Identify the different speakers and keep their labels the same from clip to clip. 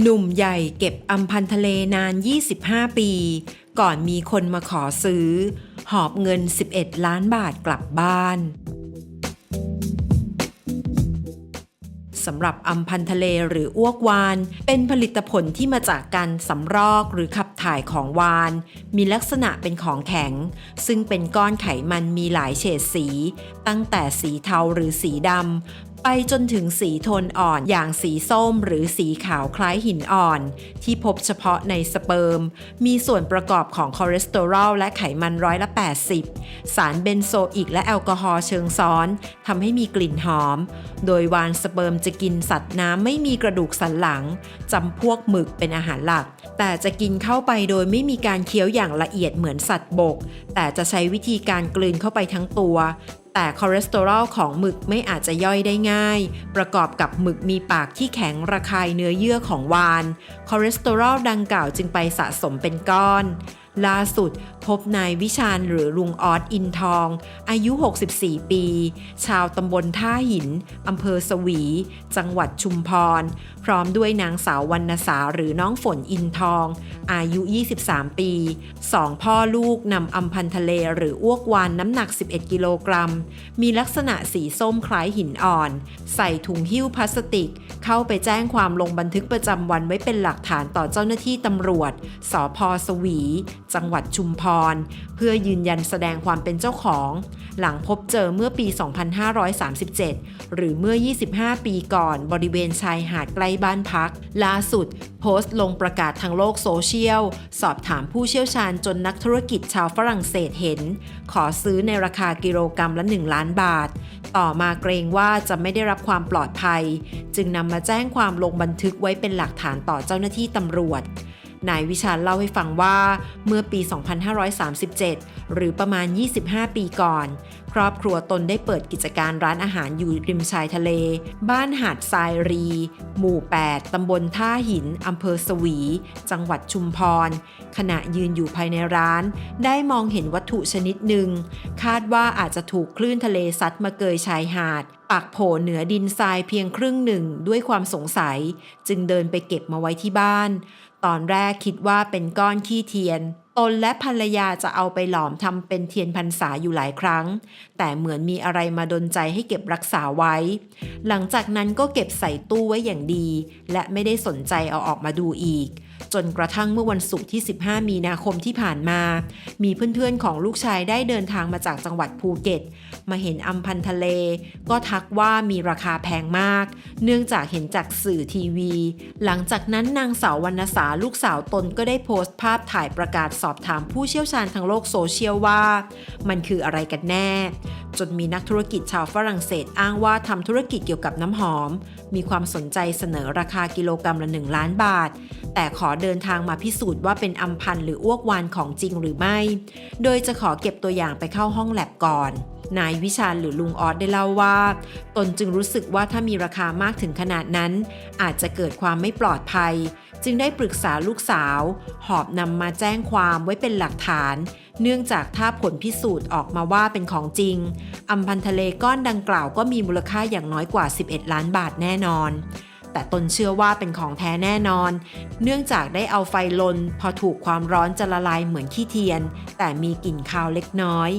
Speaker 1: หนุ่มใหญ่เก็บอำพันทะเลนาน 25 ปี ก่อนมีคนมาขอซื้อ หอบเงิน 11 ล้านบาทกลับบ้านสำหรับอำพันทะเลหรืออ้วกวาน เป็นผลิตผลที่มาจากการสำรอกหรือขับถ่ายของวาน มีลักษณะเป็นของแข็ง ซึ่งเป็นก้อนไขมันมีหลายเฉดสี ตั้งแต่สีเทาหรือสีดำ ไปจนถึงสีโทนอ่อนอย่างสีส้มหรือสีขาวคล้ายหินอ่อน ที่พบเฉพาะในสเปิร์ม มีส่วนประกอบของคอเลสเตอรอลและไขมันร้อยละ 80 สารเบนโซอิกและแอลกอฮอล์เชิงซ้อนทำให้มีกลิ่นหอม โดยวานสเปิร์มจะกินสัตว์น้ำไม่มีกระดูกสันหลังจำพวกหมึกเป็นอาหารหลัก แต่จะกินเข้าไปโดยไม่มีการเคี้ยวอย่างละเอียดเหมือนสัตว์บก แต่จะใช้วิธีการกลืนเข้าไปทั้งตัว แต่คอเลสเตอรอลของหมึกไม่อาจจะย่อยได้ง่าย ประกอบกับหมึกมีปากที่แข็งระคายเนื้อเยื่อของวาน คอเลสเตอรอลดังกล่าวจึงไปสะสมเป็นก้อน ล่าสุดพบนายวิชาญหรือลุงออสอินทอง อายุ 64 ปี ชาวตำบลท่าหิน อำเภอสวี จังหวัดชุมพร พร้อมด้วยนางสาววรรณสาหรือน้องฝนอินทอง อายุ 23 ปีสองพ่อลูกนำอำพันทะเลหรืออ้วกวานน้ำหนัก 11 กิโลกรัม มีลักษณะสีส้มคล้ายหินอ่อน ใส่ถุงหิ้วพลาสติก เข้าไปแจ้งความลงบันทึกประจำวันไว้เป็นหลักฐานต่อเจ้าหน้าที่ตำรวจ สพสวีจังหวัดชุมพร เพื่อยืนยันแสดงความเป็นเจ้าของ หลังพบเจอเมื่อปี 2537 หรือเมื่อ 25 ปีก่อนบริเวณชายหาดใกล้บ้านพัก ล่าสุด โพสต์ลงประกาศทางโลกโซเชียล สอบถามผู้เชี่ยวชาญจนนักธุรกิจชาวฝรั่งเศสเห็น ขอซื้อในราคากิโลกรรัมละ 1 ล้านบาท ต่อมาเกรงว่าจะไม่ได้รับความปลอดภัย จึงนำมาแจ้งความลงบันทึกไว้เป็นหลักฐานต่อเจ้าหน้าที่ตำรวจ นายวิชาญเล่าให้ฟังว่าเมื่อปี 2537 หรือประมาณ 25 ปีก่อน ครอบครัวตนได้เปิดกิจการร้านอาหารอยู่ริมชายทะเล บ้านหาดทรายรี หมู่ 8 ตำบลท่าหิน อำเภอสวี จังหวัดชุมพร ขณะยืนอยู่ภายในร้าน ได้มองเห็นวัตถุชนิดหนึ่ง คาดว่าอาจจะถูกคลื่นทะเลซัดมาเกยชายหาดปักโผล่เหนือดินทรายเพียงครึ่งหนึ่งด้วยความสงสัย จึงเดินไปเก็บมาไว้ที่บ้าน ตอนแรกคิดว่าเป็นก้อนขี้เทียน ตนและภรรยาจะเอาไปหลอมทำเป็นเทียนพรรษาอยู่หลายครั้ง แต่เหมือนมีอะไรมาดนใจให้เก็บรักษาไว้ หลังจากนั้นก็เก็บใส่ตู้ไว้อย่างดี และไม่ได้สนใจเอาออกมาดูอีกจนกระทั่งเมื่อวันศุกร์ที่ 15 มีนาคมที่ผ่านมา มีเพื่อนๆของลูกชายได้เดินทางมาจากจังหวัดภูเก็ต มาเห็นอำพันทะเล ก็ทักว่ามีราคาแพงมาก เนื่องจากเห็นจากสื่อทีวี หลังจากนั้นนางสาววรรณสาลูกสาวตนก็ได้โพสต์ภาพถ่ายประกาศสอบถามผู้เชี่ยวชาญทางโลกโซเชียลว่า มันคืออะไรกันแน่ จนมีนักธุรกิจชาวฝรั่งเศสอ้างว่าทำธุรกิจเกี่ยวกับน้ำหอม มีความสนใจเสนอราคากิโลกรรัมละ 1 ล้านบาท แต่ขอเดินทางมาพิสูจน์ว่าเป็นอัมพันธ์หรืออ้วกวานของจริงหรือไม่ โดยจะขอเก็บตัวอย่างไปเข้าห้องแลบก่อนนายวิชาญหรือลุงออสได้เล่าว่า ตนจึงรู้สึกว่าถ้ามีราคามากถึงขนาดนั้น อาจจะเกิดความไม่ปลอดภัย จึงได้ปรึกษาลูกสาว หอบนำมาแจ้งความไว้เป็นหลักฐาน เนื่องจากถ้าผลพิสูจน์ออกมาว่าเป็นของจริง อัมพันธ์ทะเลก้อนดังกล่าวก็มีมูลค่าอย่างน้อยกว่า 11 ล้านบาทแน่นอน แต่ตนเชื่อว่าเป็นของแท้แน่นอน เนื่องจากได้เอาไฟลน พอถูกความร้อนจะละลายเหมือนขี้เทียน แต่มีกลิ่นคาวเล็กน้อย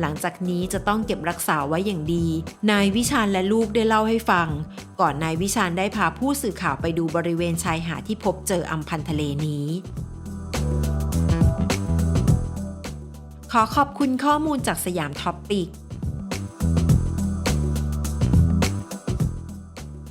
Speaker 1: หลังจากนี้จะต้องเก็บรักษาไว้อย่างดี นายวิชาญและลูกได้เล่าให้ฟัง ก่อนนายวิชาญได้พาผู้สื่อข่าวไปดูบริเวณชายหาดที่พบเจออัมพันทะเลนี้ขอขอบคุณข้อมูลจากสยามท็อปปิก